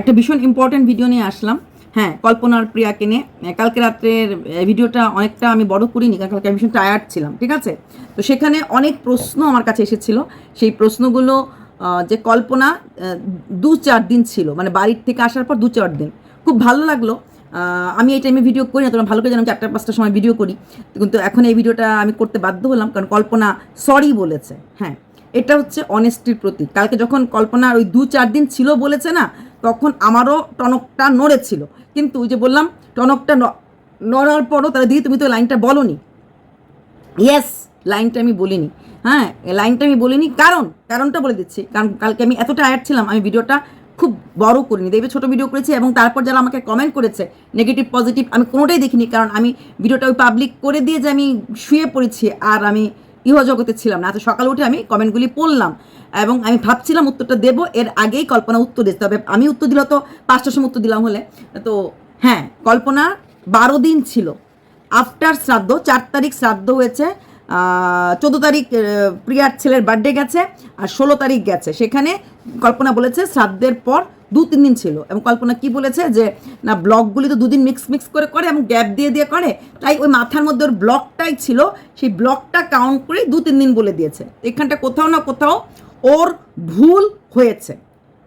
একটা ভীষণ important video নিয়ে আসলাম। হ্যাঁ কল্পনার প্রিয়াকে নিয়ে। কালকে রাত্রের ভিডিওটা অনেকটা আমি বড় করিনি, কারণ কালকে আমি ভীষণ টায়ার্ড ছিলাম, ঠিক আছে? তো সেখানে অনেক প্রশ্ন আমার কাছে এসেছিল। সেই প্রশ্নগুলো যে কল্পনা দু চার দিন ছিল মানে বাড়ির থেকে আসার পর দু চার দিন। খুব ভালো লাগল। আমি এই টাইমে ভিডিও করি না, তোমরা ভালো করে জানো চারটা পাঁচটার সময় ভিডিও করি। কিন্তু এখন এই ভিডিওটা আমি করতে বাধ্য হলাম, কারণ কল্পনা সরি বলেছে। হ্যাঁ এটা হচ্ছে অনেস্টির প্রতীক। কালকে যখন কল্পনা ওই দু চার দিন ছিল বলেছে না তখন আমারও টনকটা নড়েছিল। কিন্তু ওই যে বললাম, টনকটা নড়ার পরও তাহলে দিদি, তুমি তো লাইনটা বলনি। ইয়েস লাইনটা আমি বলিনি। হ্যাঁ লাইনটা আমি বলিনি। কারণ, কারণটা বলে দিচ্ছি। কারণ কালকে আমি এতটা অ্যাড ছিলাম, আমি ভিডিওটা খুব বড় করিনি। দেখবে ছোটো ভিডিও করেছি এবং তারপর যারা আমাকে কমেন্ট করেছে নেগেটিভ পজিটিভ আমি কোনোটাই দেখিনি। কারণ আমি ভিডিওটা ওই পাবলিক করে দিয়ে যে আমি শুয়ে পড়েছি, আর আমি ইহ জগতে ছিলাম না। এত সকালে উঠে আমি কমেন্টগুলি পড়লাম এবং আমি ভাবছিলাম উত্তরটা দেবো, এর আগেই কল্পনা উত্তর দিতে তবে আমি উত্তর দিলে তো পাঁচটার সময় উত্তর দিলাম হলে। তো হ্যাঁ কল্পনা বারো দিন ছিল। আফটার শ্রাদ্ধ, চার তারিখ শ্রাদ্ধ হয়েছে চোদ্দ তারিখ প্রিয়ার ছেলের বার্থডে গেছে আর ষোলো তারিখ গেছে। সেখানে কল্পনা বলেছে শ্রাদ্ধের পর দু তিন দিন ছিল। এবং কল্পনা কি বলেছে যে, না ব্লগগুলি তো দুদিন মিক্স মিক্স করে করে এবং গ্যাপ দিয়ে দিয়ে করে, তাই ওই মাথার মধ্যে ওর ব্লকটাই ছিল, সেই ব্লকটা কাউন্ট করে দু তিন দিন বলে দিয়েছে। এখানটা কোথাও না কোথাও ওর ভুল হয়েছে।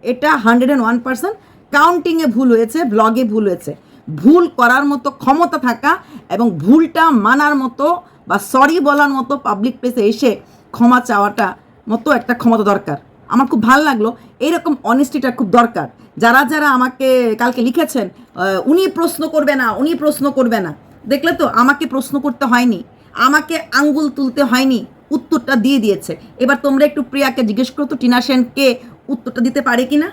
এটা হান্ড্রেড অ্যান্ড ওয়ান পার্সেন্ট কাউন্টিংয়ে ভুল হয়েছে ব্লগে ভুল হয়েছে। ভুল করার মতো ক্ষমতা থাকা এবং ভুলটা মানার মতো বা সরি বলার মতো পাবলিক প্লেসে এসে ক্ষমা চাওয়াটা মতো একটা ক্ষমতা দরকার। আমার খুব ভালো লাগল। এইরকম অনেস্টিটা খুব দরকার। যারা যারা আমাকে কালকে লিখেছেন উনি প্রশ্ন করবে না, উনি প্রশ্ন করবে না। দেখলে তো, আমাকে প্রশ্ন করতে হয়নি। আমাকে আঙ্গুল তুলতে হয়নি, উত্তরটা দিয়ে দিয়েছে। এবার তোমরা একটু প্রিয়াকে জিজ্ঞেস করো তো, টিনা সেন কে উত্তরটা দিতে পারে কি না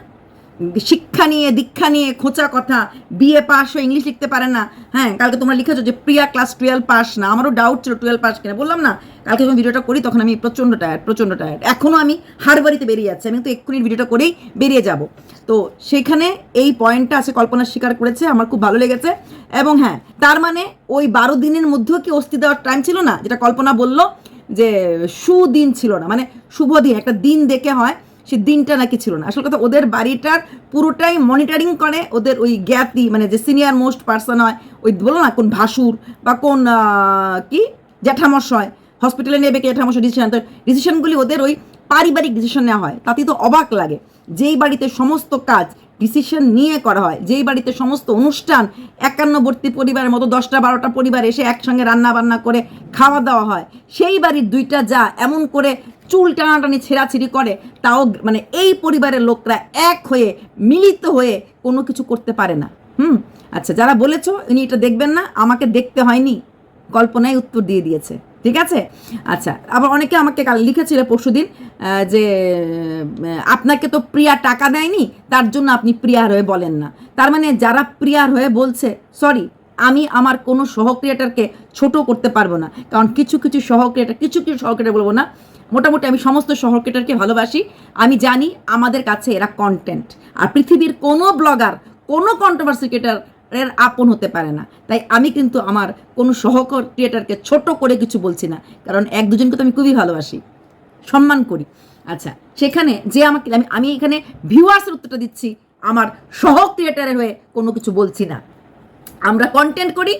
শিক্ষা নিয়ে, দীক্ষা নিয়ে খোঁচা কথা বিএ পাস হয়ে ইংলিশ লিখতে পারে না। হ্যাঁ কালকে তোমরা লিখেছো যে প্রিয়া ক্লাস টুয়েলভ পাস না। আমারও ডাউট ছিল টুয়েলভ পাস কিনা। বললাম না, কালকে যখন ভিডিওটা করি তখন আমি প্রচণ্ড টায়ার্ড প্রচণ্ড টায়ার্ড এখনও আমি হাড়বাড়িতে বেরিয়ে যাচ্ছি। আমি তো এক্ষুনি ভিডিওটা করেই বেরিয়ে যাব। তো সেখানে এই পয়েন্টটা আছে কল্পনা স্বীকার করেছে। আমার খুব ভালো লেগেছে। এবং হ্যাঁ তার মানে ওই বারো দিনের মধ্যেও কি অস্তি দেওয়ার টাইম ছিল না? যেটা কল্পনা বলল যে সুদিন ছিল না। মানে শুভ দিন, একটা দিন দেখে হয় সে দিনটা নাকি ছিল না। আসল কথা, ওদের বাড়িটার পুরোটাই মনিটরিং করে, ওদের ওই জ্ঞাতি মানে যে সিনিয়র মোস্ট পার্সন হয়, ওই বলো না কোন ভাসুর বা কোন কি? জ্যাঠামশয়। হসপিটালে নেবে কি জ্যাঠামশয় ডিসিশন তো ডিসিশনগুলি ওদের ওই পারিবারিক ডিসিশন নেওয়া হয়। তাতেই তো অবাক লাগে যেই বাড়িতে সমস্ত কাজ ডিসিশন নিয়ে করা হয়। যেই বাড়িতে সমস্ত অনুষ্ঠান, একান্নবর্তী পরিবারের মতো দশটা, বারোটা পরিবার এসে একসঙ্গে রান্না বান্না করে খাওয়া দাওয়া হয়। সেই বাড়ির দুইটা যা এমন করে চুল টানাটানি, ছেঁড়াছিড়ি করে, তাও মানে এই পরিবারের লোকরা এক হয়ে, মিলিত হয়ে কোনো কিছু করতে পারে না। হুম? আচ্ছা যারা বলেছ, ইনি এটা দেখবেন না, আমাকে দেখতে হয়নি। কল্পনায় উত্তর দিয়ে দিয়েছে। ঠিক আছে? আচ্ছা আবার অনেকে আমাকে কাল লিখেছিল পরশুদিন আহ, যে আপনাকে তো প্রিয়া টাকা দেয়নি তার জন্য আপনি প্রিয়ার হয়ে বলেন না। তার মানে যারা প্রিয়ার হয়ে বলছে সরি আমি আমার কোনো সহক্রিয়েটারকে ছোট করতে পারব না। কারণ কিছু কিছু সহক্রিয়েটার কিছু কিছু সহক্রিয়েটার বলব না মোটামুটি আমি সমস্ত সহক্রিয়েটারকে ভালোবাসি। আমি জানি আমাদের কাছে এরা কন্টেন্ট আর পৃথিবীর কোনো ব্লগার কোনো কন্ট্রোভার্সি ক্রিয়েটার এর আপন হতে পারে না। তাই আমি কিন্তু আমার কোনো সহকর ক্রিয়েটারকে ছোট করে কিছু বলছি না। কারণ এক দুজনকে তো আমি খুবই ভালোবাসি। সম্মান করি। আচ্ছা সেখানে যে আমাকে আমি আমি এখানে ভিউয়ার্সের উত্তরটা দিচ্ছি। আমার সহ ক্রিয়েটারের হয়ে কোনো কিছু বলছি না। আমরা কন্টেন্ট করি,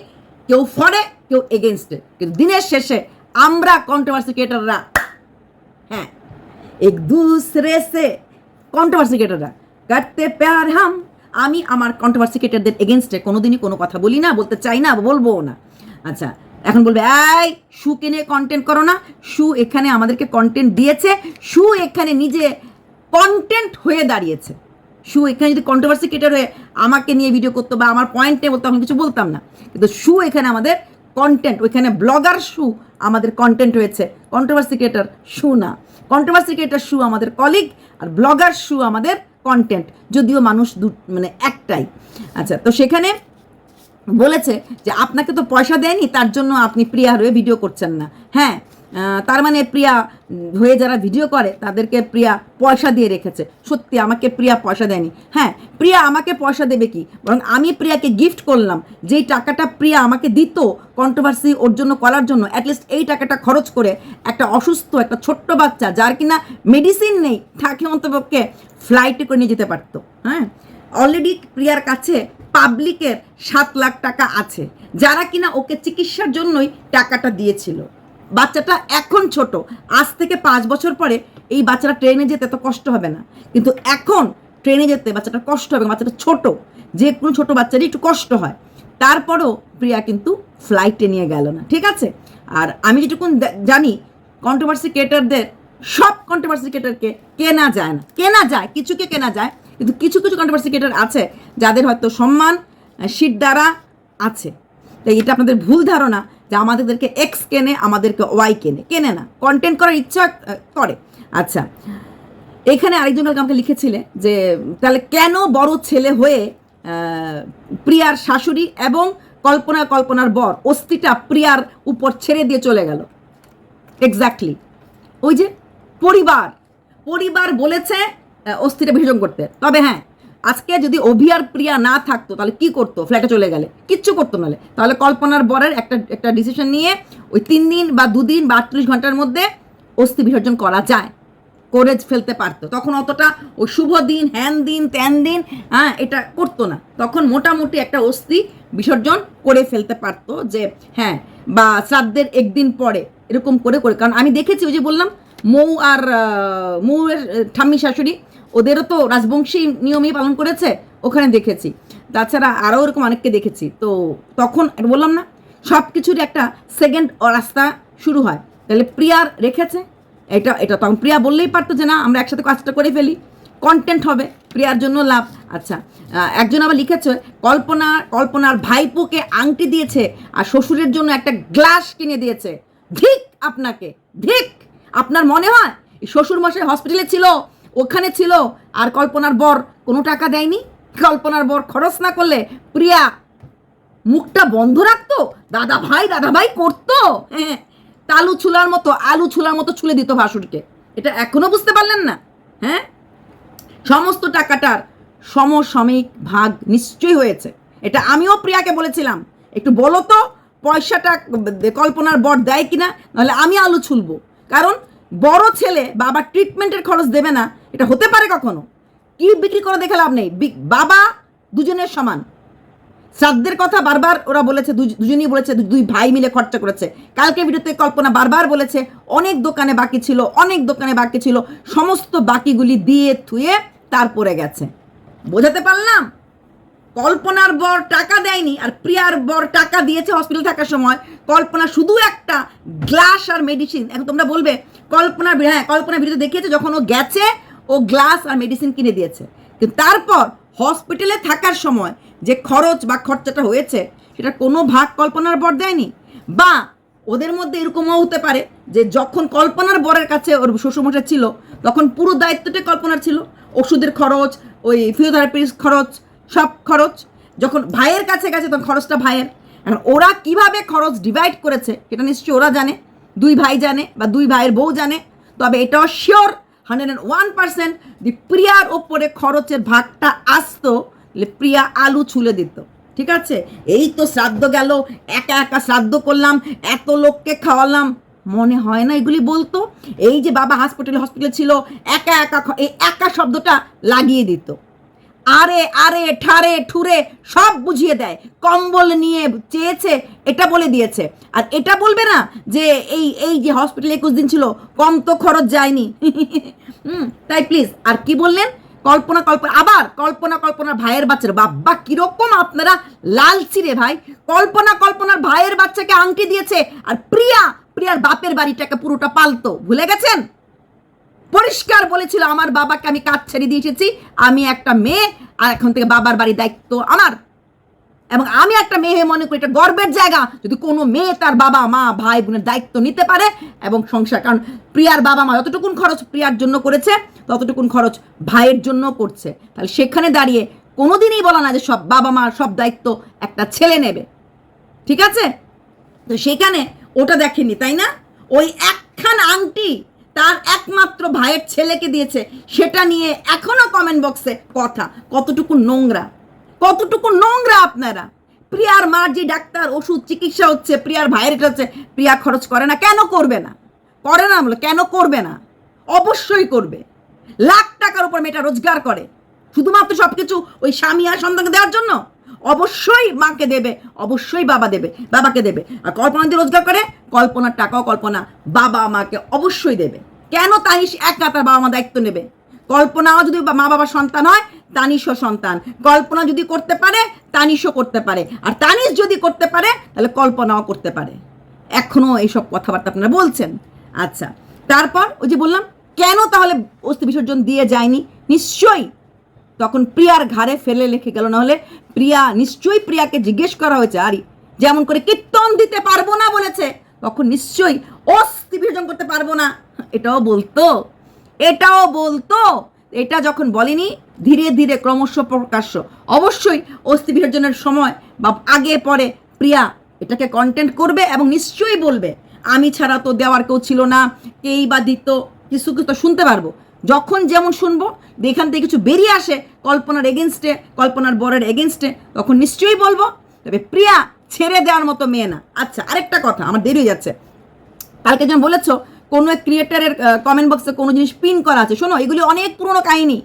কেউ ফরে কেউ এগেনস্টে কিন্তু দিনের শেষে আমরা কন্ট্রোভার্সি ক্রিয়েটাররা হ্যাঁ এক দুসরে সে কন্ট্রোভার্সি ক্রিয়েটাররা কাটতে প্যার হাম আমি আমার কন্ট্রোভার্সি এগেনস্টে কোনোদিনই কোনো কথা বলি না, বলতে চাই না, বলব না। আচ্ছা এখন বলবে, এই শুকে নিয়ে কন্টেন্ট করো না। শু এখানে আমাদেরকে কন্টেন্ট দিয়েছে। শু এখানে নিজে কন্টেন্ট হয়ে দাঁড়িয়েছে। শু এখানে যদি কন্ট্রোভার্সি ক্রিয়েটার হয়ে আমাকে নিয়ে ভিডিও করতো বা আমার পয়েন্টে বলতো, তখন কিছু বলতাম না। কিন্তু শু এখানে আমাদের কন্টেন্ট ওইখানে ব্লগার শু আমাদের কন্টেন্ট হয়েছে। কন্ট্রোভার্সি ক্রিয়েটার শু না। কন্ট্রোভার্সি ক্রিয়েটার শু আমাদের কলিগ আর ব্লগার শু আমাদের কন্টেন্ট যদিও মানুষ দু মানে একটাই। আচ্ছা তো সেখানে বলেছে যে আপনাকে তো পয়সা দেয়নি, তার জন্য আপনি প্রিয়া হয়ে ভিডিও করছেন না। হ্যাঁ তার মানে প্রিয়া হয়ে যারা ভিডিও করে, তাদেরকে প্রিয়া পয়সা দিয়ে রেখেছে। সত্যি, আমাকে প্রিয়া পয়সা দেয়নি। হ্যাঁ প্রিয়া আমাকে পয়সা দেবে কি? বরং আমি প্রিয়াকে গিফট করলাম, যেই টাকাটা প্রিয়া আমাকে দিত কন্ট্রোভার্সি ওর জন্য, করার জন্য অ্যাটলিস্ট এই টাকাটা খরচ করে একটা অসুস্থ, একটা ছোট্ট বাচ্চা, যার কিনা মেডিসিন নেই, থাকে অন্তপক্ষে ফ্লাইটে করে নিয়ে যেতে পারতো হ্যাঁ? অলরেডি প্রিয়ার কাছে পাবলিকের সাত লাখ টাকা আছে। যারা কিনা ওকে চিকিৎসার জন্যই টাকাটা দিয়েছিল। বাচ্চাটা এখন ছোট। আজ থেকে পাঁচ বছর পরে এই বাচ্চাটা ট্রেনে যেতে তো কষ্ট হবে না। কিন্তু এখন ট্রেনে যেতে বাচ্চাটা কষ্ট হবে, বাচ্চাটা ছোট। যে কোনো ছোট বাচ্চারই একটু কষ্ট হয়। তারপরও প্রিয়া কিন্তু ফ্লাইটে নিয়ে গেল না, ঠিক আছে? আর আমি যেটুকুন জানি কন্ট্রোভার্সি ক্রিয়েটারদের সব কন্ট্রোভার্সি ক্রিয়েটারকে কেনা যায় না। কেনা যায়, কিছুকে কেনা যায়, কিন্তু কিছু কিছু কন্ট্রোভার্সি ক্রিয়েটার আছে যাদের হয়তো সম্মান শীত দ্বারা আছে। তাই এটা আপনাদের ভুল ধারণা যে আমাদেরকে এক্স কেনে, আমাদেরকে ওয়াই কেনে। কেনে না। কন্টেন্ট করার ইচ্ছা করে। আচ্ছা এখানে আরেকজন আমাকে লিখেছিলে যে, তাহলে কেন বড় ছেলে হয়ে প্রিয়ার শাশুড়ি এবং কল্পনা কল্পনার বর, অস্থিটা প্রিয়ার উপর ছেড়ে দিয়ে চলে গেল? এক্স্যাক্টলি ওই যে পরিবার। পরিবার বলেছে অস্থিটা বিসর্জন করতে। তবে হ্যাঁ আজকে যদি অভিয়ার প্রিয়া না থাকতো, তাহলে কি করতো? ফ্ল্যাটে চলে গেলে। কিচ্ছু করতো নাহলে তাহলে কল্পনার বরের একটা একটা ডিসিশন নিয়ে ওই তিন দিন বা দুদিন বা আটচল্লিশ ঘণ্টার মধ্যে অস্থি বিসর্জন করা যায়। করে ফেলতে পারতো। তখন অতটা ওই শুভ দিন, হ্যান দিন, ত্যান দিন হ্যাঁ এটা করতো না। তখন মোটামুটি একটা অস্থি বিসর্জন করে ফেলতে পারতো যে হ্যাঁ বা শ্রাদ্ধের একদিন পরে এরকম করে করে। কারণ আমি দেখেছি ওই যে বললাম মৌ আর মৌয়ের ঠাম্মি শাশুড়ি, ওদেরও তো রাজবংশী নিয়মেই পালন করেছে, ওখানে দেখেছি। তাছাড়া আরও এরকম অনেককে দেখেছি। তো তখন বললাম না সব কিছুর একটা সেকেন্ড রাস্তা শুরু হয়। তাহলে প্রিয়ার রেখেছে, এটা এটা তখন প্রিয়া বললেই পারতো যে না, আমরা একসাথে কাজটা করে ফেলি। কন্টেন্ট হবে, প্রিয়ার জন্য লাভ। আচ্ছা একজন আবার লিখেছে, কল্পনা, কল্পনার ভাইপোকে আংটি দিয়েছে, আর শ্বশুরের জন্য একটা গ্লাস কিনে দিয়েছে। ধিক আপনাকে, ধিক! আপনার মনে হয়? শ্বশুর মশাই হসপিটালে ছিল, ওখানে ছিল, আর কল্পনার বর কোনো টাকা দেয়নি? কল্পনার বর খরচ না করলে প্রিয়া মুখটা বন্ধ রাখতো? দাদা ভাই দাদা ভাই করতো হ্যাঁ। তালু ছুলার মতো, আলু ছুলার মতো ছুলে দিত ভাসুরকে। এটা এখনও বুঝতে পারলেন না? হ্যাঁ? সমস্ত টাকাটার সমসাময়িক ভাগ নিশ্চয়ই হয়েছে। এটা আমিও প্রিয়াকে বলেছিলাম। একটু বলো তো, পয়সাটা কল্পনার বর দেয় কিনা? নাহলে আমি আলু ছুলবো। কারণ বড় ছেলে বাবা ট্রিটমেন্টের খরচ দেবে না, এটা হতে পারে কখনো? কি বিক্রি করে দেখে লাভ নেই? বাবা দুজনের সমান। শ্রাদ্ধের কথা বারবার ওরা বলেছে, দুজ- দুজনেই বলেছে দুই ভাই মিলে খরচা করেছে। কালকে ভিডিওতে কল্পনা বারবার বলেছে, অনেক দোকানে বাকি ছিল, অনেক দোকানে বাকি ছিল, সমস্ত বাকিগুলি দিয়ে থুয়ে তারপরে গেছে। বোঝাতে পারলাম? কল্পনার বর টাকা দেয়নি আর প্রিয়ার বর টাকা দিয়েছে হসপিটাল থাকার সময়। কল্পনা শুধু একটা গ্লাস আর মেডিসিন এখন তোমরা বলবে, কল্পনার বি- হ্যাঁ কল্পনার ভিডিও দেখিয়েছে, যখন ও গেছে, ও গ্লাস আর মেডিসিন কিনে দিয়েছে। কিন্তু তারপর হসপিটালে থাকার সময় যে খরচ বা খরচাটা হয়েছে, সেটা কোনো ভাগ কল্পনার বর দেয়নি। বা ওদের মধ্যে এরকমও হতে পারে যে যখন কল্পনার বরের কাছে ওর শ্বশুরমশাই ছিল, তখন পুরো দায়িত্বটাই কল্পনার ছিল। ওষুধের খরচ, ওই ফিজিওথেরাপির খরচ সব খরচ, যখন ভাইয়ের কাছে গেছে তখন খরচটা ভাইয়ের। এখন ওরা কীভাবে খরচ ডিভাইড করেছে এটা নিশ্চয়ই ওরা জানে, দুই ভাই জানে বা দুই ভাইয়ের বউ জানে, তবে এটাও sure hundred and one percent দি প্রিয়ার ওপরে খরচের ভাগটা আসতো প্রিয়া আলু ছুলে দিত। ঠিক আছে? এই তো শ্রাদ্ধ গেল, একা একা শ্রাদ্ধ করলাম, এত লোককে খাওয়ালাম। মনে হয় না এগুলি বলতো? এই যে বাবা হসপিটালে হসপিটালে ছিল, একা একা এই একা শব্দটা লাগিয়ে দিত। আরে আরে, ঠারে, ঠুরে সব বুঝিয়ে দেয়। কম্বল নিয়ে চেয়েছে, এটা বলে দিয়েছে। আর এটা বলবে না যে এই এই যে হসপিটালে একুশ দিন ছিল, কম তো খরচ যায়নি। হুম, তাই প্লিজ আর কি বললেন? কল্পনা কল্পনা, আবার কল্পনা, কল্পনার ভাইয়ের বাচ্চার বাব্বা কীরকম আপনারা লালচি রে ভাই। কল্পনা, কল্পনার ভাইয়ের বাচ্চাকে আংটি দিয়েছে, আর প্রিয়া, প্রিয়ার বাপের বাড়িটাকে পুরোটা পালতো। ভুলে গেছেন? পরিষ্কার বলেছিল, আমার বাবাকে আমি কাজ ছেড়ে দিয়ে এসেছি। আমি একটা মেয়ে, আর এখন থেকে বাবার বাড়ির দায়িত্ব আমার। এবং আমি একটা মেয়ে মনে করি, এটা গর্বের জায়গা। যদি কোনো মেয়ে তার বাবা, মা, ভাই, বোনের দায়িত্ব নিতে পারে এবং সংসার, কারণ প্রিয়ার বাবা মা যতটুকুন খরচ প্রিয়ার জন্য করেছে, ততটুকুন খরচ ভাইয়ের জন্য করছে। তাহলে সেখানে দাঁড়িয়ে কোনোদিনই বলা না যে সব বাবা মার সব দায়িত্ব একটা ছেলে নেবে। ঠিক আছে? তো সেখানে ওটা দেখেনি, তাই না? ওই একখান আংটি তার একমাত্র ভাইয়ের ছেলেকে দিয়েছে। সেটা নিয়ে এখনও কমেন্ট বক্সে কথা। কতটুকু নোংরা। কতটুকু নোংরা আপনারা। প্রিয়ার মার যে ডাক্তার, ওষুধ, চিকিৎসা হচ্ছে, প্রিয়ার ভাইয়ের এটা হচ্ছে, প্রিয়া খরচ করে না। কেন করবে না? করে না বলে কেন করবে না? অবশ্যই করবে। লাখ টাকার উপর মেয়েটা রোজগার করে। শুধুমাত্র সব কিছু ওই স্বামী আর সন্তানকে দেওয়ার জন্য? অবশ্যই মাকে দেবে, অবশ্যই বাবা দেবে, বাবাকে দেবে। আর কল্পনা যদি রোজগার করে, কল্পনার টাকাও কল্পনা বাবা মাকে অবশ্যই দেবে। কেন তানিশ একা তার বাবা মা দায়িত্ব নেবে? কল্পনাও যদি মা বাবার সন্তান হয়, তানিশও সন্তান। কল্পনা যদি করতে পারে, তানিশও করতে পারে। আর তানিশ যদি করতে পারে, তাহলে কল্পনাও করতে পারে। এখনও এইসব কথাবার্তা আপনারা বলছেন। আচ্ছা তারপর ওই যে বললাম, কেন তাহলে অস্থি বিসর্জন দিয়ে যায়নি? নিশ্চয়ই তখন প্রিয়ার ঘাড়ে ফেলে লেখে গেল না হলে প্রিয়া, নিশ্চয়ই প্রিয়াকে জিজ্ঞেস করা হয়েছে, আরি, যেমন করে কীর্তন দিতে পারব না বলেছে, তখন নিশ্চয়ই অস্থি বিসর্জন করতে পারব না। এটাও বলতো এটাও বলতো, এটা যখন বলেনি, ধীরে ধীরে ক্রমশ প্রকাশ্য। অবশ্যই অস্থি বিসর্জনের সময় বা আগে পরে প্রিয়া এটাকে কন্টেন্ট করবে এবং নিশ্চয়ই বলবে, আমি ছাড়া তো দেওয়ার কেউ ছিল না, কেই বা দিত, কিছু কিছু তো শুনতে পারব। যখন যেমন শুনব এখান থেকে কিছু বেরিয়ে আসে, কল্পনার এগেনস্টে কল্পনার বরের এগেনস্টে তখন নিশ্চয়ই বলব, তবে প্রিয়া ছেড়ে দেওয়ার মতো মেয়ে না। আচ্ছা আরেকটা কথা, আমার দেরি হয়ে যাচ্ছে। কালকে যেমন বলেছ, কোনো এক ক্রিয়েটারের কমেন্ট বক্সে কোনো জিনিস পিন করা আছে। শোনো, এগুলি অনেক পুরনো কাহিনী।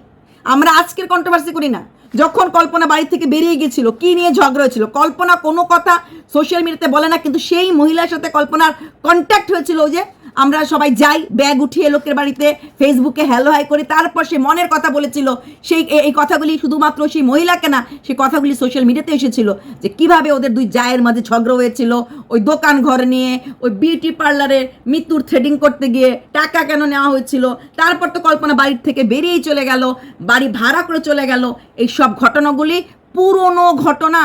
আমরা আজকের কন্ট্রোভার্সি করি না। যখন কল্পনা বাড়ি থেকে বেরিয়ে গেছিল কি নিয়ে ঝগড়া হয়েছিল, কল্পনা কোনো কথা সোশ্যাল মিডিয়াতে বলে না, কিন্তু সেই মহিলার সাথে কল্পনার কন্ট্যাক্ট হয়েছিল যে আমরা সবাই যাই ব্যাগ উঠিয়ে লোকের বাড়িতে ফেসবুকে হ্যালো হাই করি, তারপর সে মনের কথা বলেছিল। সেই এই কথাগুলি শুধুমাত্র সেই মহিলাকে না, সেই কথাগুলি সোশ্যাল মিডিয়াতে এসেছিল। যে কীভাবে ওদের দুই জায়ের মাঝে ঝগড়া হয়েছিল, ওই দোকান ঘর নিয়ে, ওই বিউটি পার্লারে মৃত্যুর থ্রেডিং করতে গিয়ে টাকা কেন নেওয়া হয়েছিল? তারপর তো কল্পনা বাড়ির থেকে বেরিয়েই চলে গেল, বাড়ি ভাড়া করে চলে গেল। এই সব ঘটনাগুলি পুরনো ঘটনা,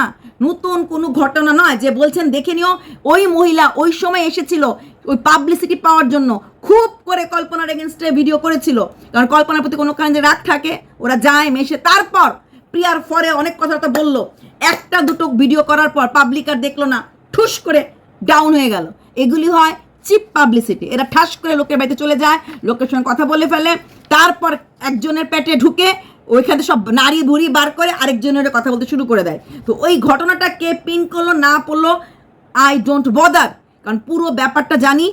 নতুন কোনো ঘটনা নয়। যে বলছেন, দেখে নিও, ওই মহিলা ওই সময় এসেছিল ওই পাবলিসিটি পাওয়ার জন্য। খুব করে কল্পনার এগেনস্টে ভিডিও করেছিল। কারণ কল্পনার প্রতি কোনো কারণে রাগ থাকে, ওরা যায়, মেশে। তারপর প্রিয়ার ফরে অনেক কথাবার্তা বলল। একটা দুটো ভিডিও করার পর পাবলিক আর দেখল না। ঠুস করে ডাউন হয়ে গেল। এগুলি হয় চিপ পাবলিসিটি এরা ঠাস করে লোকের বাড়িতে চলে যায়, লোকের সঙ্গে কথা বলে ফেলে। তারপর একজনের পেটে ঢুকে ওইখানে সব নারী বুড়ি বার করে আরেকজনের কথা বলতে শুরু করে দেয়। তো ওই ঘটনাটা কে পিন করল, না পড়ল আই ডোন্ট বদার কারণ পুরো ব্যাপারটা জানি,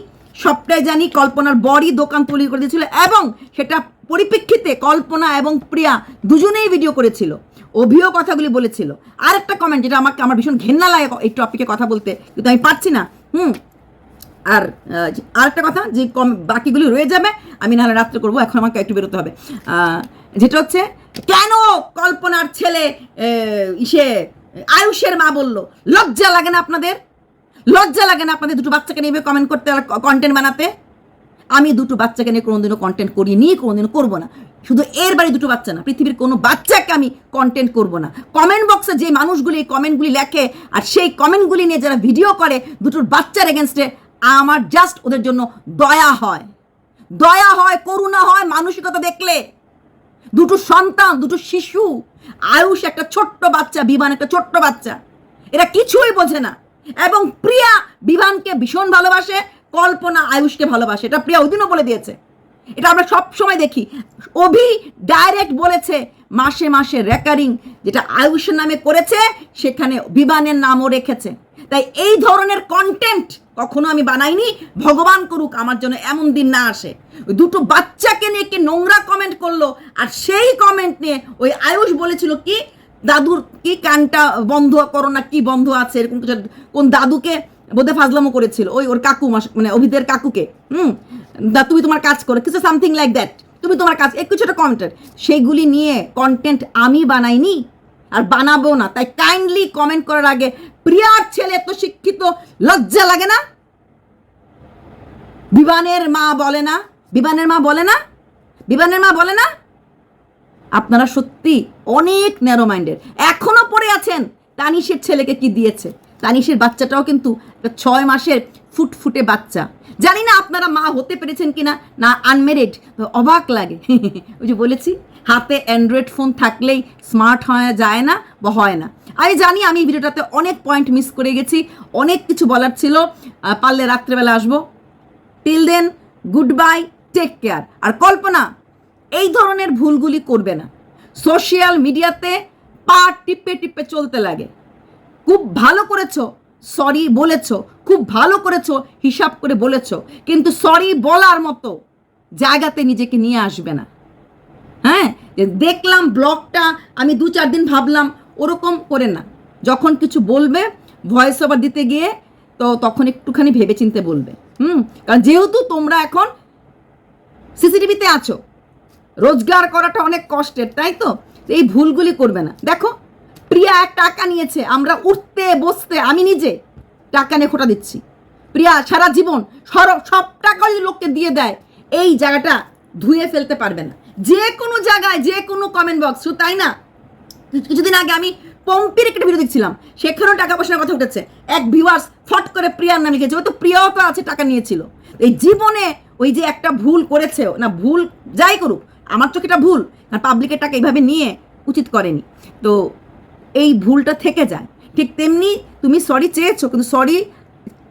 সবটাই জানি, কল্পনার বড়ই দোকান তৈরি করে দিয়েছিল এবং সেটা পরিপ্রেক্ষিতে কল্পনা এবং প্রিয়া দুজনেই ভিডিও করেছিল। অভিও কথাগুলি বলেছিল। আর একটা কমেন্ট যেটা আমাকে, আমার ভীষণ ঘেন্না লাগে এই টপিকে কথা বলতে, কিন্তু আমি পারছি না। হুম আর আরেকটা কথা, যে কম বাকিগুলি রয়ে যাবে, আমি নাহলে রাত্রে করব, এখন আমাকে একটু বেরোতে হবে। যেটা হচ্ছে, কেন কল্পনার ছেলে ইসে, আয়ুষের মা বলল, লজ্জা লাগে না আপনাদের? লজ্জা লাগে না আপনাদের দুটো বাচ্চাকে নিয়ে কমেন্ট করতে কন্টেন্ট বানাতে? আমি দুটো বাচ্চাকে নিয়ে কোনোদিনও কন্টেন্ট করিনি, কোনোদিনও করব না। শুধু এর বাড়ি দুটো বাচ্চা না, পৃথিবীর কোনো বাচ্চাকে আমি কন্টেন্ট করব না। কমেন্ট বক্সে যে মানুষগুলি কমেন্টগুলি লেখে, আর সেই কমেন্টগুলি নিয়ে যারা ভিডিও করে, দুটোর বাচ্চার এগেনস্টে আমার জাস্ট ওদের জন্য দয়া হয়। দয়া হয়, করুণা হয়, মানসিকতা দেখলে। দুটো সন্তান, দুটো শিশু, আয়ুষ একটা ছোট্ট বাচ্চা বিমান একটা ছোট্ট বাচ্চা। এরা কিছুই বোঝে না। এবং প্রিয়া বিমানকে ভীষণ ভালোবাসে, কল্পনা আয়ুষকে ভালোবাসে। এটা প্রিয়া ওইদিনও বলে দিয়েছে। এটা আমরা সব সময় দেখি। অভি ডাইরেক্ট বলেছে মাসে মাসে রেকারিং যেটা আয়ুষের নামে করেছে, সেখানে বিমানের নামও রেখেছে। তাই এই ধরনের কন্টেন্ট কখনো আমি বানাইনি। ভগবান করুক, আমার জন্য এমন দিন না আসে। ওই দুটো বাচ্চাকে নিয়ে কি নোংরা কমেন্ট করল, আর সেই কমেন্ট নিয়ে ওই আয়ুষ বলেছিল কি, দাদুর কি কানটা বন্ধ করো না, কি বন্ধ আছে? এরকম কিছু কোন দাদুকে বোধে ফাজলামো করেছিল, ওই ওর কাকু মানে অভিদের কাকুকে। হুম? দা, তুমি তোমার কাজ করো, কিছু সামথিং লাইক দ্যাট তুমি তোমার কাজ এক কিছু একটা কমেন্টের সেইগুলি নিয়ে কন্টেন্ট আমি বানাইনি, আর বানাবো না। তাই কাইন্ডলি কমেন্ট করার আগে প্রিয়ার ছেলে এত শিক্ষিত, লজ্জা লাগে না? বিমানের মা বলে না? বিমানের মা বলে না? বিমানের মা বলে না? আপনারা সত্যি অনেক ন্যারো মাইন্ডের এখনও পড়ে আছেন। তানিশের ছেলেকে কি দিয়েছে? তানিশের বাচ্চাটাও কিন্তু ছয় মাসের ফুটফুটে বাচ্চা। জানি না আপনারা মা হতে পেরেছেন কিনা, না আনমেরিড অবাক লাগে। ওই যে বলেছি, হাতে অ্যান্ড্রয়েড ফোন থাকলেই স্মার্ট হওয়া যায় না বা হয় না। আমি জানি আমি ভিডিওটাতে অনেক পয়েন্ট মিস করে গেছি, অনেক কিছু বলার ছিল পারলে রাত্রেবেলা আসব। Till then good bye take care আর কল্পনা, এই ধরনের ভুলগুলি করবে না। সোশ্যাল মিডিয়াতে পা টিপে টিপে চলতে লাগে। খুব ভালো করেছ সরি বলেছ, খুব ভালো করেছ, হিসাব করে বলেছ, কিন্তু সরি বলার মতো জায়গাতে নিজেকে নিয়ে আসবে না। হ্যাঁ দেখলাম ব্লগটা, আমি দু চার দিন ভাবলাম ওরকম করে না। যখন কিছু বলবে ভয়েস ওভার দিতে গিয়ে তো তখন একটুখানি ভেবে চিনতে বলবে। হুম? কারণ যেহেতু তোমরা এখন সিসিটিভিতে আছো, রোজগার করাটা অনেক কষ্টের, তাই তো? এই ভুলগুলি করবে না। দেখো, প্রিয়া এক টাকা নিয়েছে, আমরা উঠতে, বসতে, আমি নিজে টাকা নিয়ে খোটা দিচ্ছি। প্রিয়া সারা জীবন সর, সব টাকা লোককে দিয়ে দেয়, এই জায়গাটা ধুয়ে ফেলতে পারবে না। যে কোনো জায়গায়, যে কোনো কমেন্ট বক্স তাই না? কিছুদিন আগে আমি পম্পির একটা ভিডিও দেখছিলাম। সেখানেও টাকা পয়সার কথা উঠেছে। এক ভিউয়ার্স ফট করে প্রিয়ার নাম লিখেছে ওই তো প্রিয়াও তো আছে, টাকা নিয়েছিল। এই জীবনে ওই যে একটা ভুল করেছে, না, ভুল যাই করুক, আমার চোখে এটা ভুল আর পাবলিকের টাকা এইভাবে নিয়ে উচিত করেনি। তো এই ভুলটা থেকে যায়। ঠিক তেমনি তুমি সরি চেয়েছো, কিন্তু সরি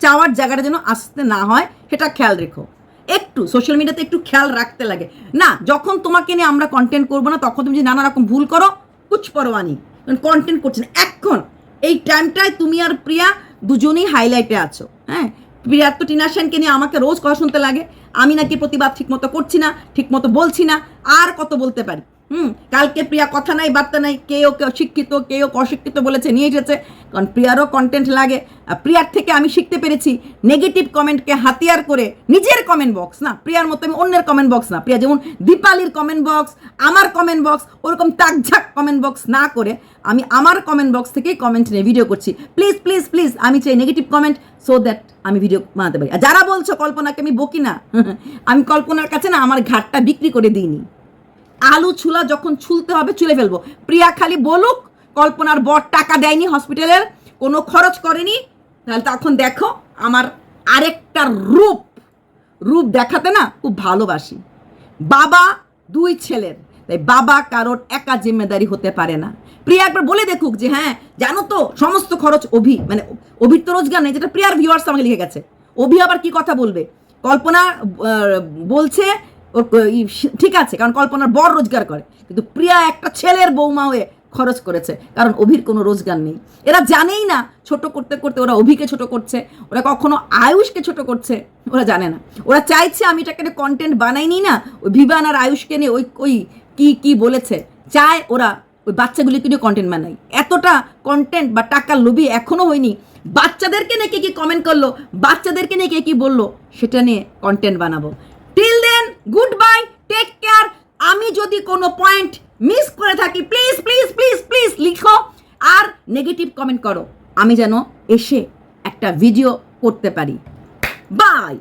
চাওয়ার জায়গাটা যেন আসতে না হয়, সেটা খেয়াল রেখো। একটু সোশ্যাল মিডিয়াতে একটু খেয়াল রাখতে লাগে। না, যখন তোমাকে নিয়ে আমরা কন্টেন্ট করব না, তখন তুমি যদি নানা রকম ভুল করো কুছ পরোয়ানি কারণ কন্টেন্ট করছে না। এখন, এই টাইমটায় তুমি আর প্রিয়া দুজনেই হাইলাইটে আছো হ্যাঁ? প্রিয়া তো টিনা সেনকে নিয়ে আমাকে রোজ কথা শুনতে লাগে। আমি নাকি প্রতিবাদ ঠিকমতো করছি না, ঠিকমতো বলছি না, আর কত বলতে পারি? হুম, কালকে প্রিয়া কথা নাই, বার্তা নাই কেউ কেউ শিক্ষিত কেউ অশিক্ষিত বলেছে, নিয়ে এসেছে। কারণ প্রিয়ারও কন্টেন্ট লাগে। আর প্রিয়ার থেকে আমি শিখতে পেরেছি নেগেটিভ কমেন্টকে হাতিয়ার করে নিজের কমেন্ট বক্স না, প্রিয়ার মতো আমি অন্যের কমেন্ট বক্স না। প্রিয়া যেমন দীপালির কমেন্ট বক্স আমার কমেন্ট বক্স ওরকম তাকঝাক কমেন্ট বক্স না করে আমি আমার কমেন্ট বক্স থেকেই কমেন্ট নিয়ে ভিডিও করছি। প্লিজ প্লিজ প্লিজ আমি চাই নেগেটিভ কমেন্ট সো দ্যাট আমি ভিডিও বানাতে পারি। আর যারা বলছো কল্পনাকে আমি বকি না, আমি কল্পনার কাছে না, আমার ঘাটটা বিক্রি করে দিইনি। আলু ছুলা যখন ছুলতে হবে, ছুলে ফেলব। প্রিয়া খালি বলুক, কল্পনার বর টাকা দেয়নি হসপিটালের কোনো খরচ করেনি। তাহলে তখন দেখো, আমার আরেকটা রূপ। রূপ দেখাতে না খুব ভালোবাসি। বাবা, দুই ছেলের। তাই বাবা কারোর একা জিম্মেদারি হতে পারে না। প্রিয়া একবার বলে দেখুক যে হ্যাঁ জানো তো, সমস্ত খরচ অভি মানে অভির তো রোজগার নেই, যেটা প্রিয়ার ভিউয়ার্স আমাকে লিখে গেছে। অভি আবার কি কথা বলবে? কল্পনা বলছে ওর ঠিক আছে, কারণ কল্পনার বড় রোজগার করে। কিন্তু প্রিয়া একটা ছেলের বৌমা হয়ে খরচ করেছে, কারণ অভির কোনো রোজগার নেই। এরা জানেই না, ছোট করতে করতে ওরা অভিকে ছোট করছে, ওরা কখনো আয়ুষকে ছোট করছে, ওরা জানে না। ওরা চাইছে আমি এটাকে কন্টেন্ট বানাইনি না ওই ভিভান আর আয়ুষকে নিয়ে ওই ওই কি কি বলেছে, চায় ওরা ওই বাচ্চাগুলিকে নিয়ে কন্টেন্ট বানাই। এতটা কন্টেন্ট বা টাকার লোভি এখনও হয়নি। বাচ্চাদেরকে নিয়ে কে কি কমেন্ট করল, বাচ্চাদেরকে নিয়ে কে কি বলল, সেটা নিয়ে কন্টেন্ট বানাবো। Till then good bye take care আমি যদি কোনো পয়েন্ট মিস করে থাকি প্লিজ প্লিজ প্লিজ প্লিজ লিখো আর নেগেটিভ কমেন্ট করো। আমি যেন এসে একটা ভিডিও করতে পারি। বাই